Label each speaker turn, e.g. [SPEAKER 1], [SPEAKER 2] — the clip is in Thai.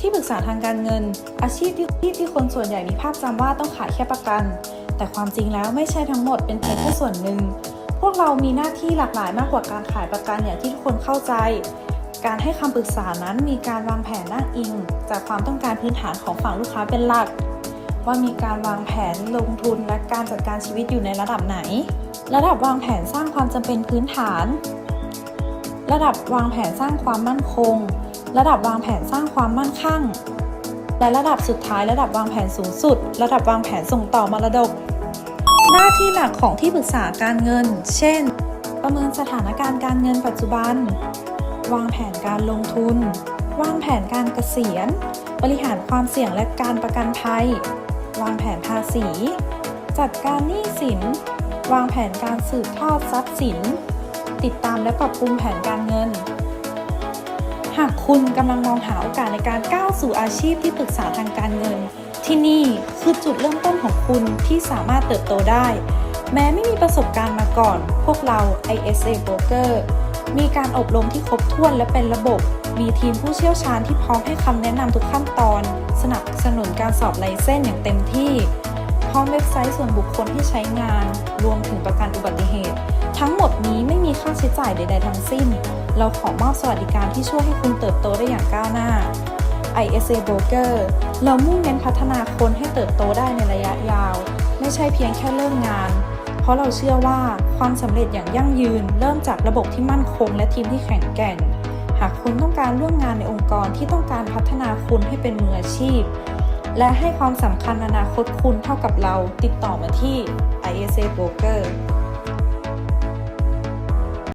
[SPEAKER 1] ที่ปรึกษาทางการเงิน อาชีพที่ที่ที่คนส่วนใหญ่มีภาพจำว่าต้องขายแค่ประกัน แต่ความจริงแล้วไม่ใช่ทั้งหมดเป็นเพียงแค่ส่วนหนึ่ง พวกเรามีหน้าที่หลากหลายมากกว่าการขายประกันอย่างที่ทุกคนเข้าใจ การให้คำปรึกษานั้นมีการวางแผนนั่งอิง จากความต้องการพื้นฐานของฝั่งลูกค้าเป็นหลัก ว่ามีการวางแผนลงทุนและการจัดการชีวิตอยู่ในระดับไหน ระดับวางแผนสร้างความจำเป็นพื้นฐาน ระดับวางแผนสร้างความมั่นคง ระดับวางแผนสร้างความมั่นคงและระดับสุดท้ายระดับวางแผนสูงสุด ระดับวางแผนส่งต่อมรดก หน้าที่หลักของที่ปรึกษาการเงิน เช่น ประเมินสถานการณ์การเงินปัจจุบัน วางแผนการลงทุน วางแผนการเกษียณ บริหารความเสี่ยงและการประกันภัย วางแผนภาษี จัดการหนี้สิน วางแผนการสืบทอดทรัพย์สิน ติดตามและปรับปรุงแผนการเงินากคุณกำลังมองหาโอกาสในการก้าวสู่อาชีพที่ปรึกษาทางการเงิน ที่นี่คือจุดเริ่มต้นของคุณที่สามารถเติบโตได้ แม้ไม่มีประสบการณ์มาก่อน พวกเรา ISA Broker มีการอบรมที่ครบถ้วนและเป็นระบบ มีทีมผู้เชี่ยวชาญที่พร้อมให้คำแนะนำทุกขั้นตอน สนับสนุนการสอบไลเซนส์อย่างเต็มที่ พร้อมเว็บไซต์ส่วนบุคคลที่ใช้งาน รวมถึงประกันอุบัติ ค่าใช้จ่ายใด ๆ ทั้งสิ้น เราขอมอบสวัสดิการที่ช่วยให้คุณเติบโตได้อย่างก้าวหน้า ISA Broker เรามุ่งเน้นพัฒนาคนให้เติบโตได้ในระยะยาว ไม่ใช่เพียงแค่เริ่มงาน เพราะเราเชื่อว่าความสำเร็จอย่างยั่งยืน เริ่มจากระบบที่มั่นคง และทีมที่แข็งแกร่ง หากคุณต้องการร่วมงานในองค์กรที่ต้องการพัฒนาคุณให้เป็นมืออาชีพ และให้ความสำคัญอนาคตคุณเท่ากับเราติดต่อมาที่ ISA